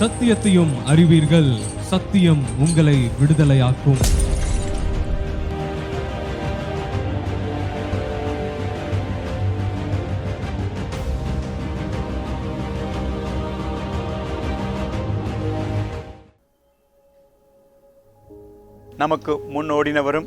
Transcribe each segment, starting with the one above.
சத்தியத்தையும் அறிவீர்கள். சத்தியம் உங்களை விடுதலையாக்கும். நமக்கு முன்னோடினவரும்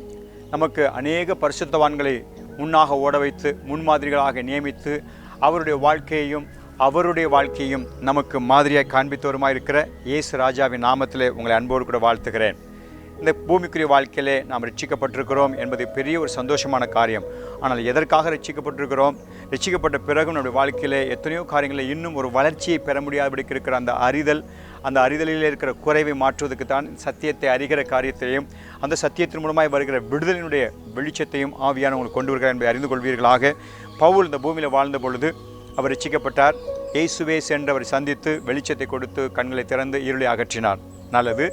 நமக்கு அநேக பரிசுத்தவான்களை முன்னாக ஓட வைத்து முன்மாதிரிகளாக நியமித்து அவருடைய வாழ்க்கையையும் அவருடைய வாழ்க்கையும் நமக்கு மாதிரியாக காண்பித்தவருமாக இருக்கிற இயேசு ராஜாவின் நாமத்திலே உங்களை அன்போடு கூட வாழ்த்துகிறேன். இந்த பூமிக்குரிய வாழ்க்கையிலே நாம் ரட்சிக்கப்பட்டிருக்கிறோம் என்பது பெரிய ஒரு சந்தோஷமான காரியம். ஆனால் எதற்காக ரட்சிக்கப்பட்டிருக்கிறோம்? ரட்சிக்கப்பட்ட பிறகும் நம்முடைய வாழ்க்கையிலே எத்தனையோ காரியங்களில் இன்னும் ஒரு வளர்ச்சியை பெற முடியாதபடிக்கு இருக்கிற அந்த அறிதல் அந்த அறிதலில் இருக்கிற குறைவை மாற்றுவதற்கு தான் சத்தியத்தை அறிகிற காரியத்தையும் அந்த சத்தியத்தின் மூலமாக வருகிற விடுதலினுடைய வெளிச்சத்தையும் ஆவியான உங்களுக்கு கொண்டு வருகிறார் என்பதை அறிந்து கொள்வீர்களாக. பவுல் இந்த பூமியில் வாழ்ந்த பொழுது அவர் ரசிக்கப்பட்டார் இயேசுவே சென்று அவரை சந்தித்து வெளிச்சத்தை கொடுத்து கண்களை திறந்து இருளை அகற்றினார். நல்லது.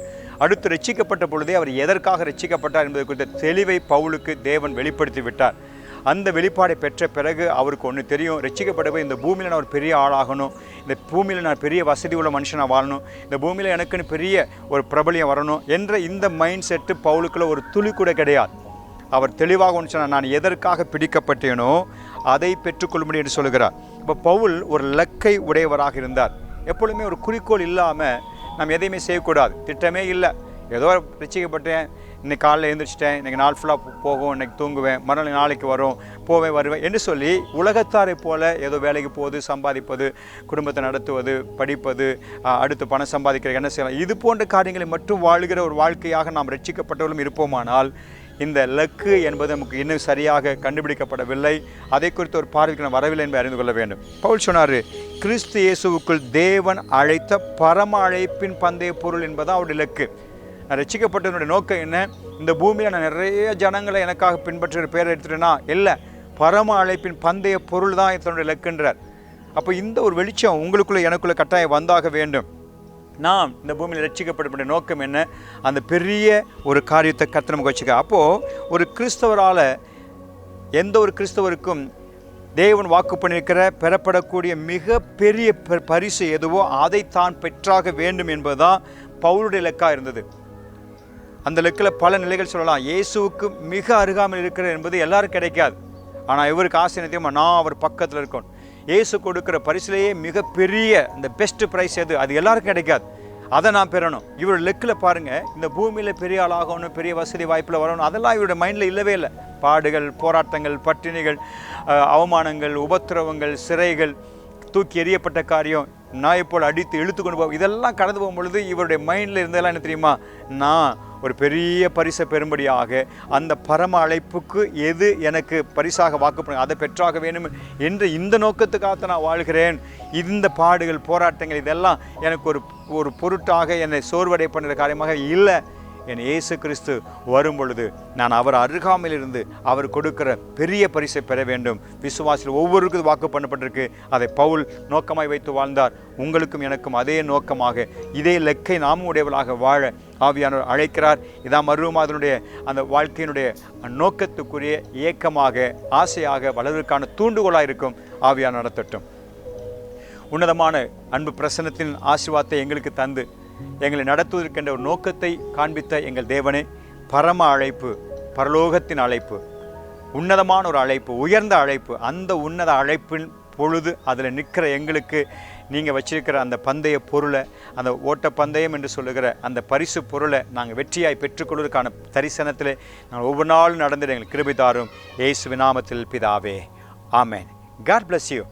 அடுத்து ரட்சிக்கப்பட்ட பொழுதே அவர் எதற்காக ரட்சிக்கப்பட்டார் என்பது குறித்த தெளிவை பவுலுக்கு தேவன் வெளிப்படுத்தி விட்டார். அந்த வெளிப்பாடை பெற்ற பிறகு அவருக்கு ஒன்று தெரியும். ரட்சிக்கப்பட்ட போய் இந்த பூமியில் நான் ஒரு பெரிய ஆளாகணும். இந்த பூமியில் நான் பெரிய வசதி உள்ள மனுஷனாக வாழணும். இந்த பூமியில் எனக்குன்னு பெரிய ஒரு பிரபலியம் வரணும் என்ற இந்த மைண்ட் செட்டு பவுலுக்குள்ள ஒரு துளி கூட கிடையாது. அவர் தெளிவாக ஒன்று சொன்னார் நான் எதற்காக பிடிக்கப்பட்டேனோ அதை பெற்றுக்கொள்ளும்படி என்று சொல்கிறார் இப்போ பவுல் ஒரு லக்கை உடையவராக இருந்தார். எப்பொழுதுமே ஒரு குறிக்கோள் இல்லாமல் நம்ம எதையுமே செய்யக்கூடாது. திட்டமே இல்லை. ஏதோ ரசிக்கப்பட்டேன் இன்னைக்கு காலையில் எழுந்திரிச்சிட்டேன் இன்னைக்கு நாள் ஃபுல்லாக போகும் இன்னைக்கு தூங்குவேன் மறுநாள் நாளைக்கு வரும் போவேன் வருவேன் என்று சொல்லி உலகத்தாரை போல ஏதோ வேலைக்கு போவது சம்பாதிப்பது குடும்பத்தை நடத்துவது படிப்பது அடுத்து பணம் சம்பாதிக்கிற என்ன செய்யலாம்? இது போன்ற காரியங்களை மட்டும் வாழ்கிற ஒரு வாழ்க்கையாக நாம் ரட்சிக்கப்பட்டவர்களும் இருப்போமானால் இந்த லக்கு என்பது நமக்கு இன்னும் சரியாக கண்டுபிடிக்கப்படவில்லை. அதை குறித்து ஒரு பார்வைக்கு நான் வரவில்லை என்பதை அறிந்து கொள்ள வேண்டும். பவுல் சொன்னார் கிறிஸ்து இயேசுவுக்குள் தேவன் அழைத்த பரம அழைப்பின் பந்தய பொருள் என்பதான் அவருடைய லக்கு. நான் ரசிக்கப்பட்டதனுடைய நோக்கம் என்ன? இந்த பூமியில் நான் நிறைய ஜனங்களை எனக்காக பின்பற்றுகிற பேர் எடுத்துட்டேன்னா இல்லை பரம அழைப்பின் பந்தய பொருள் தான் தன்னுடைய லக்குன்றார். அப்போ இந்த ஒரு வெளிச்சம் உங்களுக்குள்ளே எனக்குள்ளே கட்டாயம் வந்தாக வேண்டும். நாம் இந்த பூமியில் ரட்சிக்கப்பட நோக்கம் என்ன? அந்த பெரிய ஒரு காரியத்தை கர்த்தர் நமக்கு வச்சுக்க அப்போது ஒரு கிறிஸ்தவரால் எந்த ஒரு கிறிஸ்தவருக்கும் தேவன் வாக்கு பண்ணியிருக்கிற பெறப்படக்கூடிய மிக பெரிய ப- பரிசு எதுவோ அதை தான் பெற்றாக வேண்டும் என்பதுதான் பவுலுடைய லெக்காக இருந்தது. அந்த லெக்கில் பல நிலைகள் சொல்லலாம். இயேசுவுக்கு மிக அருகாமல் இருக்கிற என்பது எல்லாரும் கிடைக்காது. ஆனால் இவருக்கு ஆசை என்ன தெரியுமா? நான் அவர் பக்கத்தில் இருக்கணும். இயேசு கொடுக்குற பரிசுலேயே மிகப்பெரிய இந்த பெஸ்ட் ப்ரைஸ் எது? அது எல்லாருக்கும் கிடைக்காது. அதை நான் பெறணும். இவர் லெக்கில் பாருங்கள் இந்த பூமியில் பெரிய ஆளாகணும் பெரிய வசதி வாய்ப்பில் வரணும் அதெல்லாம் இவருடைய மைண்டில் இல்லவே இல்லை. பாடுகள் போராட்டங்கள் பட்டினிகள் அவமானங்கள் உபத்திரவங்கள் சிறைகள் தூக்கி எறியப்பட்ட காரியம் நாயை போல் அடித்து இழுத்து கொண்டு போகும் இதெல்லாம் கடந்து போகும் பொழுது இவருடைய மைண்டில் இருந்ததெல்லாம் என்ன தெரியுமா? நான் ஒரு பெரிய பரிசை பெறும்படியாக அந்த பரம அழைப்புக்கு எது எனக்கு பரிசாக வாக்குப்படும் அதை பெற்றாக வேணும் என்று இந்த நோக்கத்துக்காக நான் வாழ்கிறேன். இந்த பாடுகள் போராட்டங்கள் இதெல்லாம் எனக்கு ஒரு ஒரு பொருட்டாக என்னை சோர்வடை பண்ணுற காரியமாக இல்லை. என் இயேசு கிறிஸ்து வரும் பொழுது நான் அவர் அருகாமையில் இருந்து அவர் கொடுக்கிற பெரிய பரிசை பெற வேண்டும். விசுவாசில் ஒவ்வொருக்கும் வாக்கு பண்ணப்பட்டிருக்கு. அதை பவுல் நோக்கமாய் வைத்து வாழ்ந்தார். உங்களுக்கும் எனக்கும் அதே நோக்கமாக இதே லெக்கை நாமும் உடையவளாக வாழ ஆவியானவர் அழைக்கிறார். இதான் மருவமாதனுடைய அந்த வாழ்க்கையினுடைய நோக்கத்துக்குரிய இயக்கமாக ஆசையாக வளர்வதற்கான தூண்டுகோலாக இருக்கும். ஆவியான நடத்தட்டும். உன்னதமான அன்பு பிரசன்னத்தின் ஆசிர்வாதத்தை எங்களுக்கு தந்து எங்களை நடத்துவதற்கென்ற ஒரு நோக்கத்தை காண்பித்த எங்கள் தேவனே பரம அழைப்பு பரலோகத்தின் அழைப்பு உன்னதமான ஒரு அழைப்பு உயர்ந்த அழைப்பு அந்த உன்னத அழைப்பின் பொழுது அதில் நிற்கிற எங்களுக்கு நீங்கள் வச்சிருக்கிற அந்த பந்தய பொருளை அந்த ஓட்ட பந்தயம் என்று சொல்லுகிற அந்த பரிசு பொருளை நாங்கள் வெற்றியாய் பெற்றுக்கொள்வதற்கான தரிசனத்தில் நாங்கள் ஒவ்வொரு நாளும் நடந்துட எங்களுக்கு கிருபி தாரும். இயேசு விநாமத்தில் பிதாவே. ஆமேன். God bless you